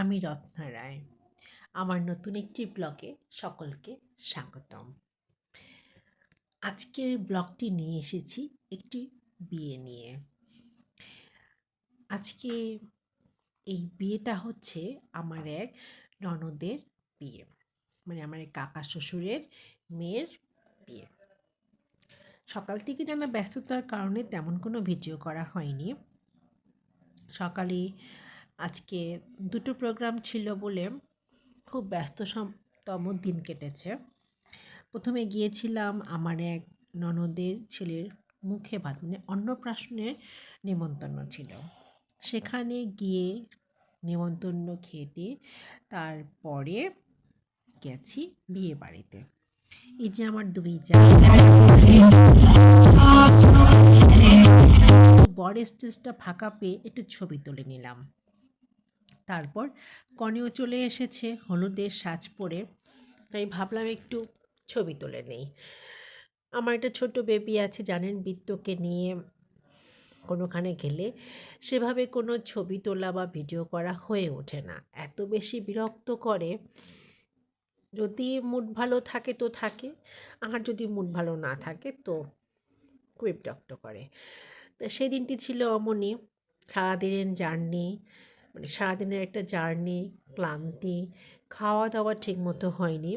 আমি রত্না রায়। আমার নতুন একটি ব্লগে সকলকে স্বাগতম। আজকের ব্লগটি নিয়ে এসেছি একটি বিয়ে নিয়ে। আজকে এই বিয়েটা হচ্ছে আমার এক ননদের বিয়ে মানে আমার কাকা শ্বশুরের মেয়ের বিয়ে। সকাল থেকে নানা ব্যস্ততার কারণে তেমন কোনো ভিডিও করা হয়নি। সকালে আজকে দুটো প্রোগ্রাম ছিল বলে খুব ব্যস্ততম দিন কেটেছে। প্রথমে গিয়েছিলাম আমার এক ননদের ছেলের মুখে ভাত মানে অন্নপ্রাশনের নেমন্তন্ন ছিল। সেখানে গিয়ে নেমন্তন্ন খেতে তারপরে গেছি বিয়ে বাড়িতে। এই যে আমার দুই যা বড় স্টেজটা ফাঁকা পেয়ে একটু ছবি তুলে নিলাম। তারপর কনেও চলে এসেছে, হলুদের সাজ পরে। তাই ভাবলাম একটু ছবি তুলে নেই। আমার একটা ছোট বেবি আছে, জানেন বৃত্তকে নিয়ে কোনোখানে গেলে সেভাবে কোনো ছবি তোলা বা ভিডিও করা হয়ে ওঠে না। এত বেশি বিরক্ত করে, যদি মুড ভালো থাকে তো থাকে, আর যদি মুড ভালো না থাকে তো খুবই বিরক্ত করে। তো সেই দিনটি ছিল অমনি, সারাদিনের জার্নি মানে সারাদিনের একটা জার্নি, ক্লান্তি খাওয়া দাওয়া ঠিক মতো হয়নি।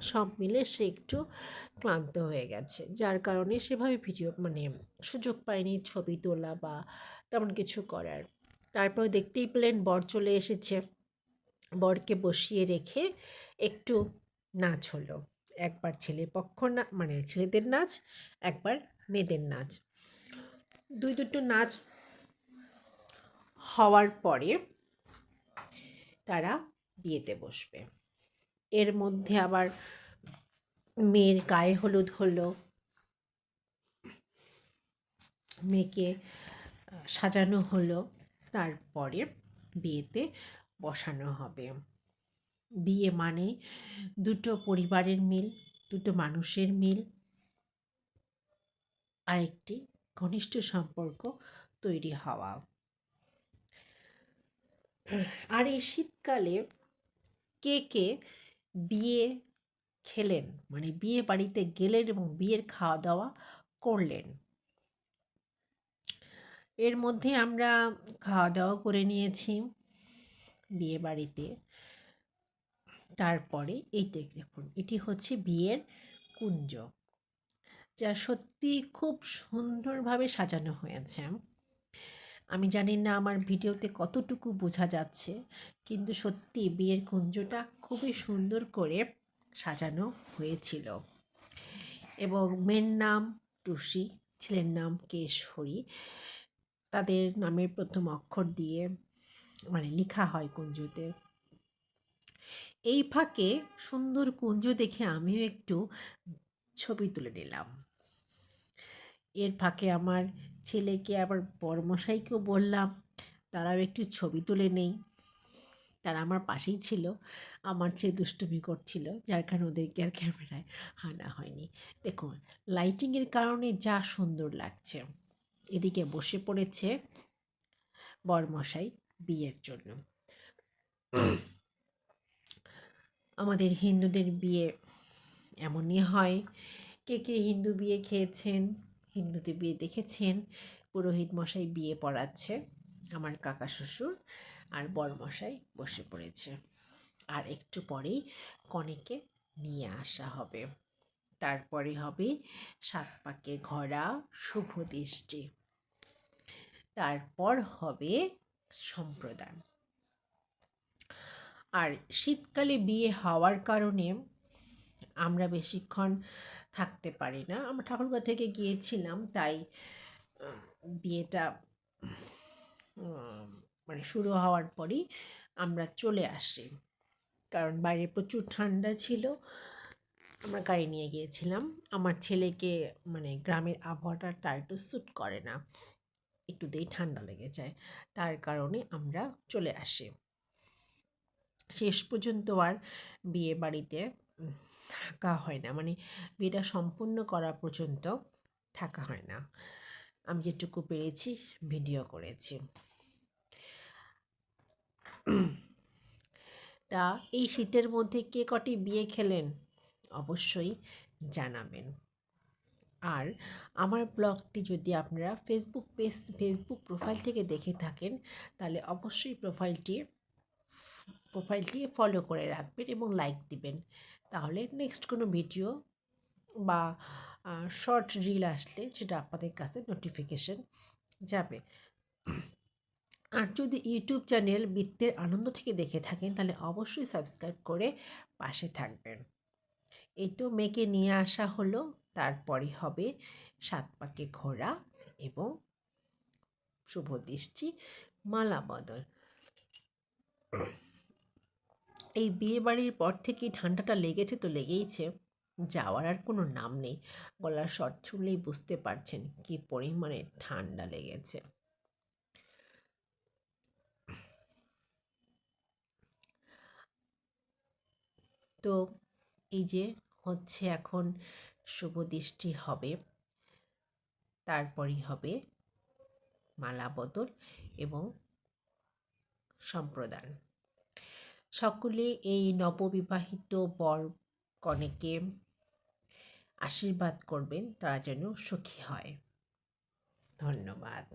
সব মিলে সে একটু ক্লান্ত হয়ে গেছে। যার কারণে সেভাবে ভিডিও মানে সুযোগ পায়নি ছবি তোলা বা তেমন কিছু করার। তারপর দেখতেই পেলেন বর চলে এসেছে। বরকে বসিয়ে রেখে একটু নাচ হলো। একবার ছেলে পক্ষ না মানে ছেলেদের নাচ, একবার মেয়েদের নাচ। দুই দুটো নাচ হওয়ার পরে তারা বিয়েতে বসবে। এর মধ্যে আবার মেয়ের গায়ে হলুদ হলো। মেয়েকে সাজানো হলো। তারপরে বিয়েতে বসানো হবে। বিয়ে মানে দুটো পরিবারের মিল, দুটো মানুষের মিল। আরেকটি ঘনিষ্ঠ সম্পর্ক তৈরি হওয়া। আর এই শীতকালে কে কে বিয়ে খেলেন? মানে বিয়ে বাড়িতে গেলেন এবং বিয়ের খাওয়া দাওয়া করলেন? এর মধ্যে আমরা খাওয়া দাওয়া করে নিয়েছি বিয়ে বাড়িতে। তারপরে এই দেখুন, এটি হচ্ছে বিয়ের কুঞ্জ, যা সত্যি খুব সুন্দরভাবে সাজানো হয়েছে। আমি জানি না আমার ভিডিওতে কতটুকু বোঝা যাচ্ছে, কিন্তু সত্যি বিয়ের কুঞ্জটা খুবই সুন্দর করে সাজানো হয়েছিল। এবং মেয়ের নাম টুসি, ছেলের নাম কেশহরি তাদের নামের প্রথম অক্ষর দিয়ে মানে লেখা হয় কুঞ্জতে। এই ফাঁকে সুন্দর কুঞ্জ দেখে আমিও একটু ছবি তুলে নিলাম। এর ফাঁকে আমার ছেলেকে, আবার বড়মশাইকেও বললাম, তারাও একটু ছবি তুলে নেই। তারা আমার পাশেই ছিল। আমার চেয়ে দুষ্টুমি করছিল, যার কারণে ওদেরকে আর ক্যামেরায় হানা হয়নি। দেখুন, লাইটিংয়ের কারণে যা সুন্দর লাগছে। এদিকে বসে পড়েছে বরমশাই বিয়ের জন্য। আমাদের হিন্দুদের বিয়ে এমনই হয়। কে কে হিন্দু বিয়ে খেয়েছেন? হিন্দুতে বিয়ে দেখেছেন। পুরোহিত মশাই বিয়ে পড়াচ্ছে আমার কাকা শ্বশুর আর বর মশাই বসে পড়েছে। আর একটু পরেই কনেকে নিয়ে আসা হবে। তারপরে হবে সাত পাকে ঘোরা শুভ দৃষ্টি। তারপর হবে সম্প্রদান। আর শীতকালে বিয়ে হওয়ার কারণে আমরা বেশিক্ষণ থাকতে পারি না। আমরা ঠাকুরগাঁ থেকে গিয়েছিলাম, তাই বিয়েটা মানে শুরু হওয়ার পরই আমরা চলে আসি। কারণ বাইরে প্রচুর ঠান্ডা ছিল। আমরা গাড়ি নিয়ে গিয়েছিলাম। আমার ছেলেকে মানে গ্রামের আবহাওয়াটা তার একটু স্যুট করে না। একটুতেই ঠান্ডা লেগে যায়। তার কারণে আমরা চলে আসি। শেষ পর্যন্ত আর বিয়ে বাড়িতে থাকা হয় না। মানে বিয়েটা সম্পূর্ণ করা পর্যন্ত থাকা হয় না। আমি যেটুকু পেরেছি ভিডিও করেছি। তা এই শীতের মধ্যে কে কটি বিয়ে খেলেন? অবশ্যই জানাবেন। আর আমার ব্লগটি যদি আপনারা ফেসবুক পেজ ফেসবুক প্রোফাইল থেকে দেখে থাকেন, তাহলে অবশ্যই প্রোফাইলটি প্রোফাইলটি ফলো করে রাখবেন এবং লাইক দিবেন। তাহলে নেক্সট কোনো ভিডিও বা শর্ট রিল আসলে সেটা আপনাদের কাছে নোটিফিকেশন যাবে। আর যদি ইউটিউব চ্যানেল বৃত্তের আনন্দ থেকে দেখে থাকেন, তাহলে অবশ্যই সাবস্ক্রাইব করে পাশে থাকবেন। এই তো মেয়েকে নিয়ে আসা হলো, তারপরে হবে সাত পাকে ঘোরা এবং শুভ দৃষ্টি, মালা বদল। এই বিয়ে বাড়ির পর থেকেই ঠান্ডাটা লেগেছে তো লেগেইছে। যাওয়ার আর কোনো নাম নেই। গলার শট ছুড়লেই বুঝতে পারছেন কি পরিমাণে ঠান্ডা লেগেছে। তো এই যে হচ্ছে এখন শুভ দৃষ্টি হবে, তারপরই হবে মালা বদল এবং সম্প্রদান। সকলে এই নববিবাহিত বর কনেকে আশীর্বাদ করবেন তারা যেন সুখী হয়। ধন্যবাদ।